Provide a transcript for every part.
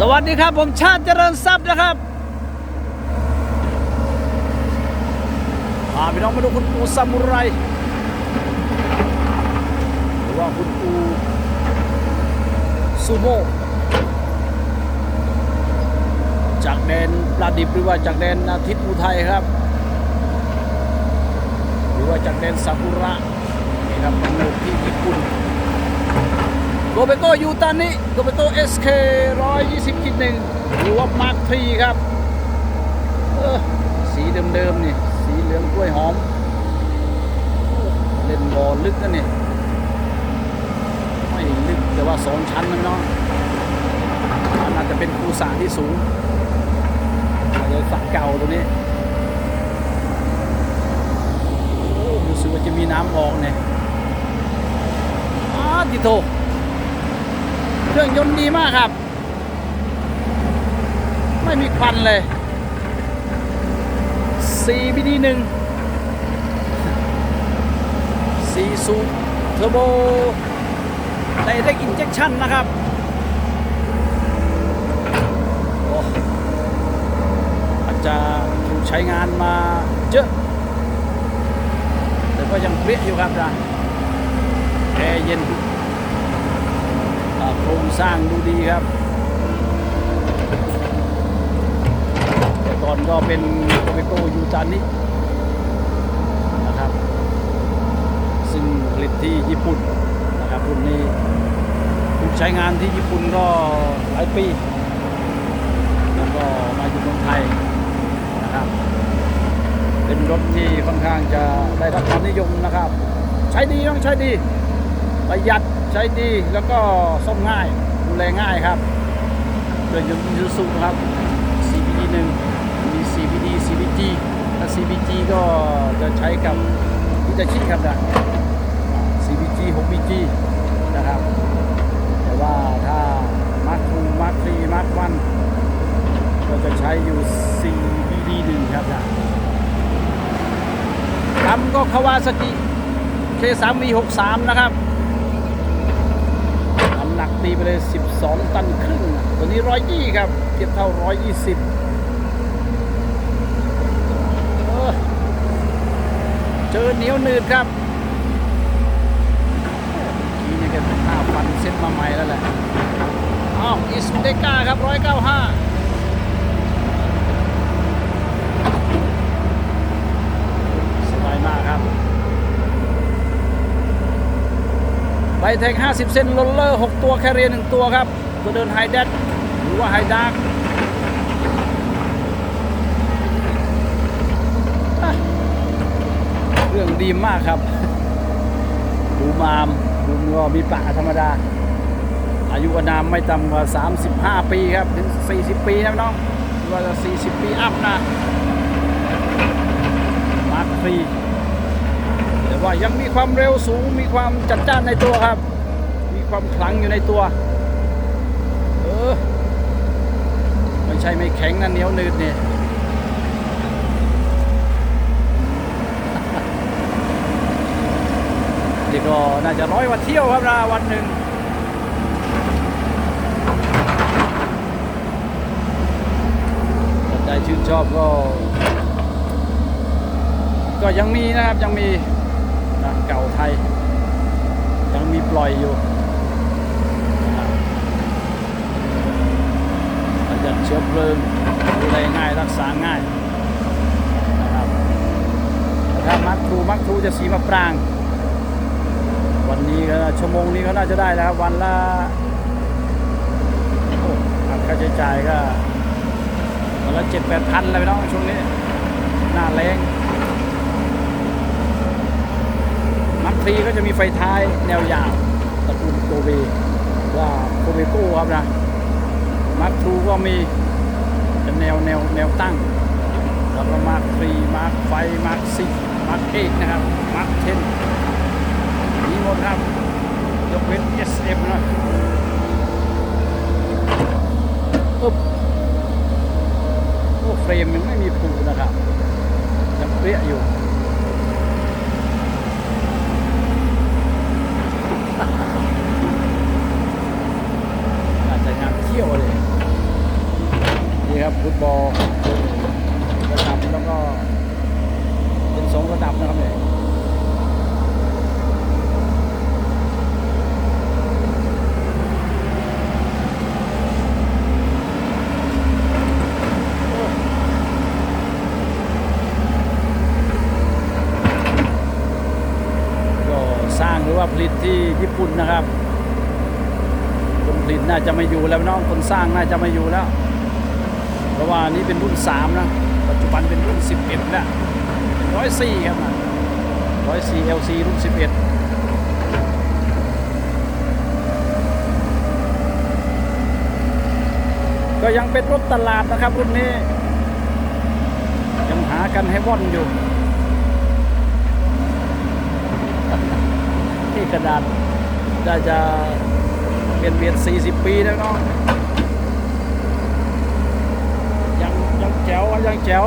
สวัสดีครับ ผมชาติเจริญทรัพย์นะครับพาพี่น้องมาดูคุณปูซามูไรหรือว่าคุณปูซูโม่จากแดนปลาดิบหรือว่าจากแดนอาทิตย์อุทัยครับ หรือว่าจากแดนซากุระนี่ครับเป็นโลกที่ญี่ปุ่น โกเบโตยูตานิโกเบโต SK 120กิดหนึ่งหรือว่ามาร์คทรีครับสีเดิมๆนี่ สีเหลืองกล้วยหอม เล่นบอลลึกนะนี่ไม่ลึกแต่ว่าสองชั้นนะเนาะน่าจจะเป็นคูสาที่สูงอาจจะสระเก่าตัวนี้โอ้รู้สึกว่าจะมีน้ำออกเนี่ยอ้าดิโต เครื่องยนต์ดีมากครับ ไม่มีควันเลย CBD 1 4สูบเทอร์โบไดเรกอินเจคชั่นนะครับ อาจจะถูกใช้งานมาเยอะ แต่ก็ยังเปรี้ยอยู่ครับนะแอร์เย็น โครงสร้างดูดีครับ แต่ก่อนก็เป็นโตเบโตยูตานินะครับ ซึ่งผลิตที่ญี่ปุ่นนะครับรุ่นนี้ถูกใช้งานที่ญี่ปุ่นก็หลายปี แล้วก็มาอยู่เมืองไทยนะครับ เป็นรถที่ค่อนข้างจะได้รับความนิยมนะครับ ใช้ดีต้องใช้ดีประหยัด ช้ดีแล้วก็ซ่อมง่ายดูแลง่ายครับเครื่องยนต์ยูซูครับ CBD 1มี CBD CBG ถ้า CBG ก็จะใช้กับอิตาชิครับนะ CBG 6BG นะครับ แต่ว่าถ้า Mark 2 Mark 3 Mark 1ก็จะใช้อยู่ CBD 1ครับนะทำก็คาวาซากิ K3V63 นะครับ หนักตีไปเลย 12 ตันครึ่ง ตัวนี้120ครับ เทียบเท่า120เออเจอเหนียวหนืดครับทีนี้ก็เป็นหน้าฟันเซ็ตมาใหม่แล้วแหละอ้าวอิสุเดก้าครับ195สบายมากครับ ไบเทค50 เซนโรลเลอร์ 6 ตัว แคเรีย1ตัวครับ ตัวเดินไฮแดดหรือว่าไฮดาร์กเครื่องดีมากครับ ดูมามดูมก็มีปะธรรมดา อายุอนามไม่ต่ำกว่า 35 ปีครับ ถึง 40 ปีนะน้องว่าจะ40 ปี อัพนะมาร์คฟรี แต่ว่ายังมีความเร็วสูงมีความจัดจ้านในตัวครับ มีความขลังอยู่ในตัว เออ ไม่ใช่ไม่แข็งนะเหนียวนืดเนี่ยนี่ก็น่าจะร้อยวันเที่ยวครับนะวันหนึ่งถ้าใจชื่นชอบก็ ก็ยังมีนะครับยังมี ยยังมีปล่อยอยู่นะครับประหยัดเชื้อเพลิงดูแลง่ายรักษาง่ายนะครับถ้ามัดทูมัดทูจะสีมะปราง วันนี้ก็ชั่วโมงนี้ก็น่าจะได้แล้วครับวันละโอ้หักค่าใช้จ่ายก็วันละเจ็ดแปดพันเลยน้องช่วงนี้หน้าแรง มักท รีก็จะมีไฟท้ายแนวยาวตระกูลโกเบว่าโกเบโก้ครับนะมักทูก็มีเป็นแนวแนวแนวตั้ง แล้วก็มาร์คทรีมาร์คไฟมาร์คซิมาร์คเอกนะครับมาร์คเทนมีหมดครับยกเว้น SF นะอึ๊บโอ้เฟรมยังไม่มีปูนะครับยังเปรี้ยอยู่ ครับฟุตบอลระดับแล้วก็เป็นสองระดับนะครับเนี่ยก็สร้างหรือว่าผ ลิตที่ญี่ปุ่นนะครับ คนผลิตน่าจะไม่อยู่แล้วน้องคนสร้างน่าจะไม่อยู่แล้ว เพราะว่านี้เป็นรุ่น3นะปัจจุบันเป็นรุ่น 11แล้วร้อยสี่ครับร้อยสี่ LC รุ่น 11ก็ยังเป็นรถตลาดนะครับรุ่นนี้ ยังหากันให้ว่อนอยู่ ที่ขนาดได้จะเบียนเบียน40 ปีแล้วเนาะยังยังแจ๋วยังแจ๋ว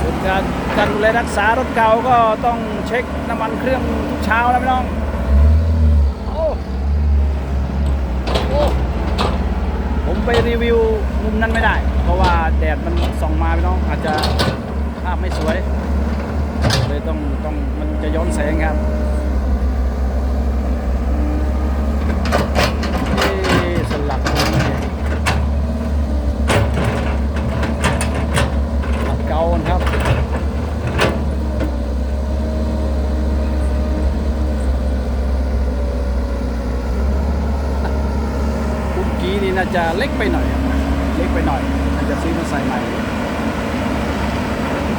ส่วนการการดูแลรักษารถเก่าก็ต้องเช็คน้ำมันเครื่องทุกเช้าแล้วพี่น้องโอ้ผมไปรีวิวมุมนั้นไม่ได้ เพราะว่าแดดมันส่องมาพี่น้องอาจจะาพไม่สวยเลยต้องต้องมันจะย้อนแสงครับนี่สลักตรงนี้สลักเก่าครับคุกกี้นี่น่าจะเล็กไปหน่อยครับเล็กไปหน่อยน่าจะซื้อมาใส่ใหม่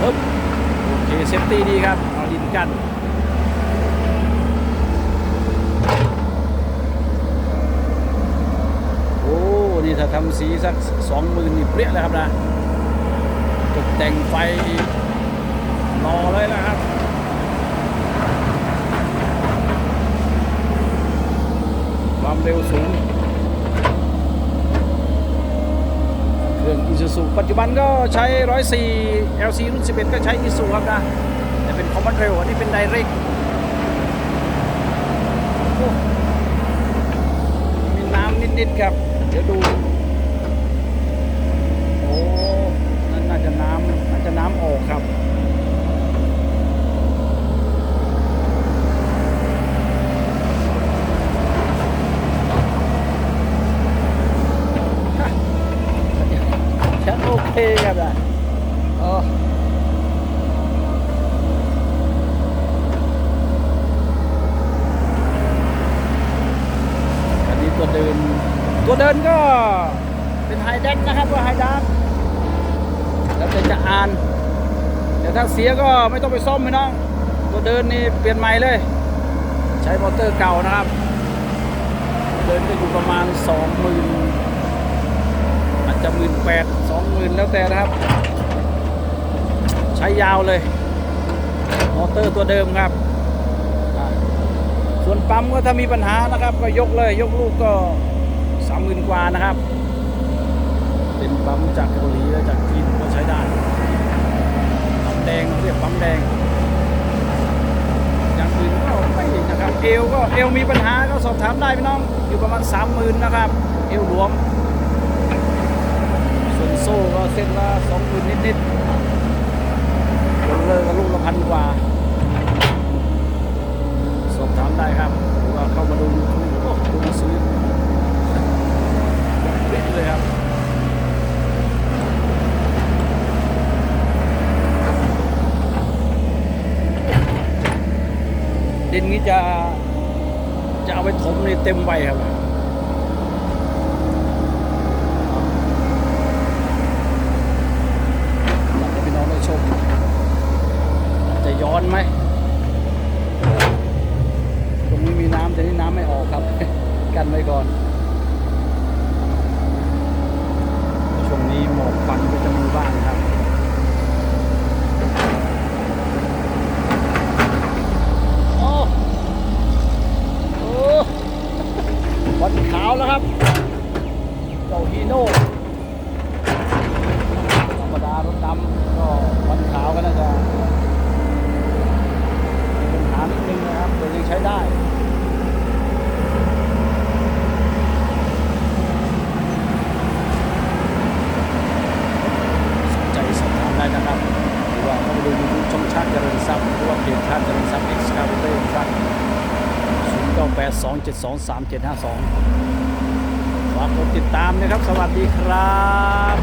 ปึ๊บโอเคเซฟตี้ดีครับเอาดินกันโอ้นี่ถ้าทำสีสักสองหมื่นนี่เปรี้ยเลยครับนะตกแต่งไฟรอเลยนะครับความเร็วสูง เครื่องอี ซูปัจจุบันก็ใช้104 LC รุ่น11ก็ใช้อีซูครับนะแต่เป็นคอมมอนเรลอันนี้เป็นไดเรกมีน้ำนิดๆครับ เดี๋ยวดูโอ้น่าจะน้ำน่าจะน้ำออกครับ ฉันโอเคครับอะโอันนี้ตัวเดิน ตัวเดินก็เป็นไฮแดกนะครับว่าไฮดักแล้วแต่จะอ่านแต่ถ้าเสียก็ไม่ต้องไปซ่อมพี่น้อง ตัวเดินนี่เปลี่ยนใหม่เลย ใช้มอเตอร์เก่านะครับ เดินก็อยู่ประมาณสองหมื่นอาจจะหมื่นแปดสองหมื่นแล้วแต่นะครับ ใช้ยาวเลย มอเตอร์ตัวเดิมครับ ส่วนปั๊มก็ถ้ามีปัญหานะครับ ก็ยกเลยยกลูกก็สามหมื่นกว่านะครับ เป็นปั๊มจากเกาหลีและจากจีนก็ใช้ได้ปั๊มแดงเรียกปั๊มแดงอย่างอื่นก็ไม่นะครับเอวก็เอวมีปัญหาก็สอบถามได้พี่น้องอยู่ประมาณสามหมื่นนะครับ เอวหลวม ส่วนโซ่ก็เส้นละสองหมื่นนิดๆ เลยลูกละพันกว่า สอบถามได้ครับหรือว่าเข้ามาดูยูทูบก็ดูมาซื้อเด็ดเลยครับดินนี้จะจะเอาไปถมในเต็มใบครับ อยากให้พี่น้องได้ชมจะ ย้อนไหมตรงนี้มีน้ำแต่นี่น้ำไม่ออกครับ กันไว้ก่อน ร่วมเดินทางจะเป็นซับเอ็กซ์คาร์เตอร์ครับูนเก้แปดสองเจ็ดสองสามเจ็ดห้าสองฝากกดติดตามนะครับ สวัสดีครับ